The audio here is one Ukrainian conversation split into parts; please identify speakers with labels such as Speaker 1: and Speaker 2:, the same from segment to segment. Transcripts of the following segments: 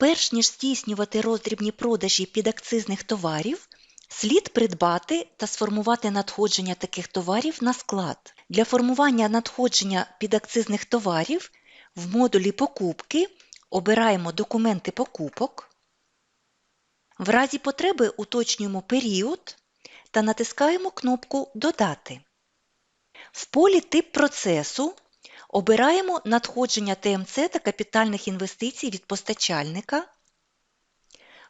Speaker 1: Перш ніж здійснювати роздрібні продажі підакцизних товарів, слід придбати та сформувати надходження таких товарів на склад. Для формування надходження підакцизних товарів в модулі покупки обираємо документи покупок. В разі потреби уточнюємо період та натискаємо кнопку Додати. В полі Тип процесу обираємо надходження ТМЦ та капітальних інвестицій від постачальника,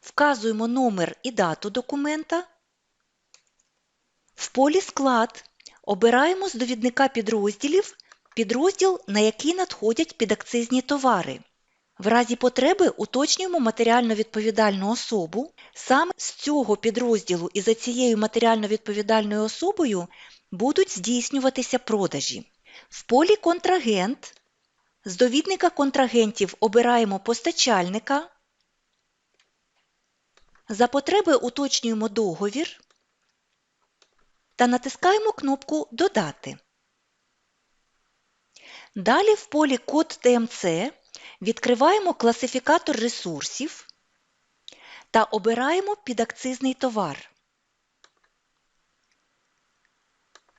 Speaker 1: вказуємо номер і дату документа. В полі Склад обираємо з довідника підрозділів підрозділ, на який надходять підакцизні товари. В разі потреби уточнюємо матеріально відповідальну особу. Саме з цього підрозділу і за цією матеріально відповідальною особою будуть здійснюватися продажі. В полі Контрагент з довідника контрагентів обираємо постачальника. За потреби уточнюємо договір та натискаємо кнопку Додати. Далі в полі Код ТМЦ відкриваємо класифікатор ресурсів та обираємо підакцизний товар.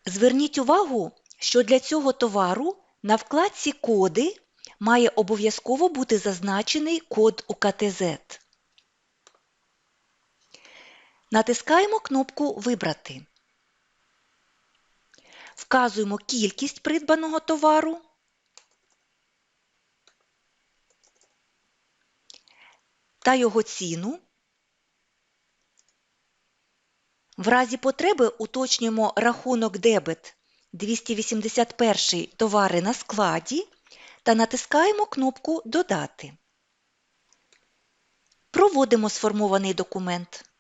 Speaker 1: Зверніть увагу, що для цього товару на вкладці Коди має обов'язково бути зазначений код УКТЗ. Натискаємо кнопку Вибрати. Вказуємо кількість придбаного товару. та його ціну. В разі потреби уточнюємо рахунок дебет 281 товари на складі та натискаємо кнопку Додати. Проводимо сформований документ.